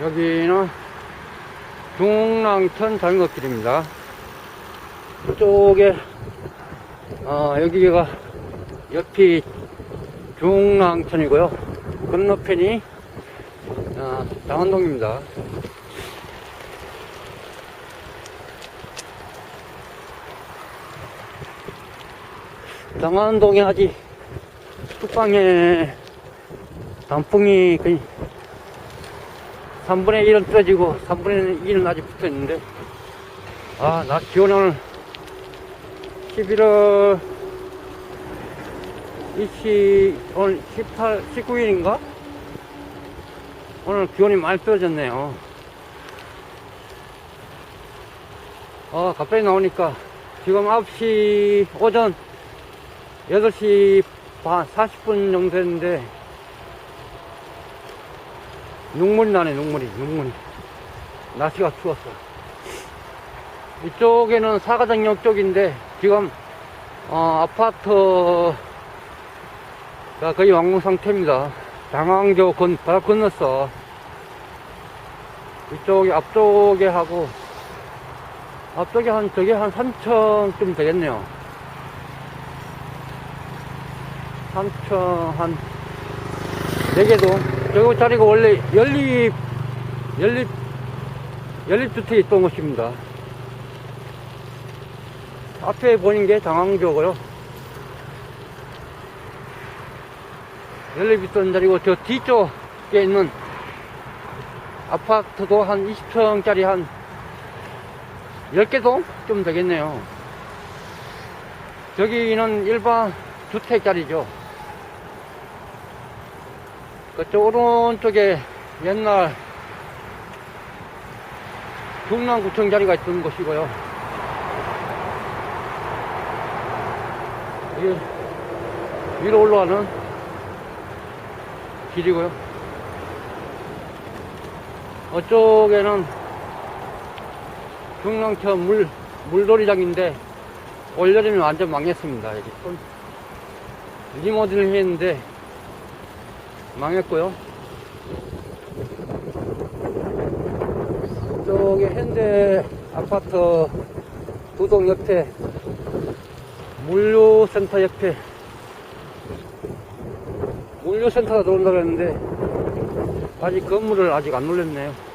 여기는 중랑천 자전거길입니다. 이쪽에, 어, 여기가 옆이 중랑천이고요. 건너편이, 어, 장안동입니다. 장안동에 아직 뚝방에 단풍이 3분의 1은 떨어지고 3분의 1은 아직 붙어 있는데 아, 낮 기온이 오늘 11월 20, 오늘 18, 19일인가? 오늘 기온이 많이 떨어졌네요. 어, 갑자기 나오니까 지금 9시 오전 8시 반 40분 정도 됐는데 눈물이 나네 눈물이 눈물이. 날씨가 추웠어. 이쪽에는 사가장역 쪽인데 지금 어, 아파트가 거의 완공 상태입니다. 장항교 건 바로 건넜어 이쪽에 앞쪽에 하고 앞쪽에 한 저게 한 3층쯤 되겠네요. 3층 한 4개도 저거 자리가 원래 연립 연립 연립주택이 있던 곳입니다. 앞에 보이는 게 장항교고요. 연립 있던 자리고 저 뒤쪽에 있는 아파트도 한 20층짜리 한 10개도 좀 되겠네요. 저기는 일반 주택 자리죠 그쪽 오른쪽에 옛날 중랑구청 자리가 있던 곳이고요. 이게 위로 올라가는 길이고요. 어쪽에는 중랑천 물, 물놀이장인데 올여름에 완전 망했습니다. 여기 좀 리모델을 했는데 망했고요. 저기 현대 아파트 두동 옆에 물류센터 옆에 물류센터가 들어온다고 했는데 아직 건물을 아직 안 놀렸네요.